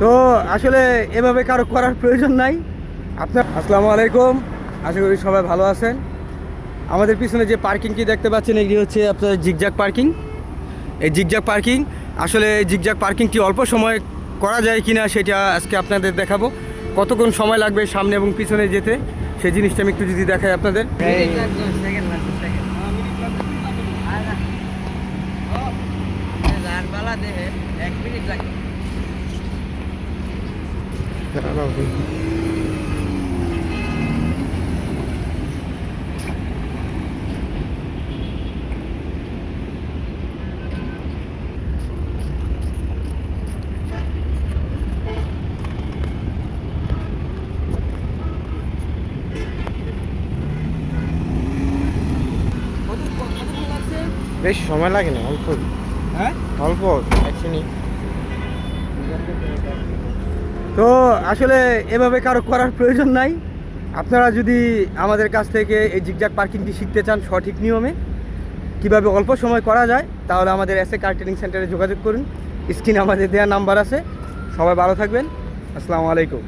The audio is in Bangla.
তো আসলে এভাবে কারও করার প্রয়োজন নাই আপনার আসসালামু আলাইকুম আশা করি সবাই ভালো আছেন আমাদের পিছনে যে পার্কিংটি দেখতে পাচ্ছেন এগুলি হচ্ছে আপনার জিগজাক পার্কিং এই জিগজাক পার্কিং আসলে জিগজাক পার্কিংটি অল্প সময় করা যায় কিনা সেটা আজকে আপনাদের দেখাবো কতক্ষণ সময় লাগবে সামনে এবং পিছনে যেতে সেই জিনিসটা আমি একটু যদি দেখাই আপনাদের এক মিনিট লাগে বেশ সময় লাগে না অল্প। হ্যাঁ? অল্প একদিনই তো আসলে এভাবে কারও করার প্রয়োজন নাই। আপনারা যদি আমাদের কাছ থেকে এই জিগজাক পার্কিংটি শিখতে চান সঠিক নিয়মে, কীভাবে অল্প সময় করা যায়, তাহলে আমাদের এসে কার ট্রেনিং সেন্টারে যোগাযোগ করুন। স্ক্রিনে আমাদের দেওয়া নাম্বার আছে। সবাই ভালো থাকবেন। আসসালামু আলাইকুম।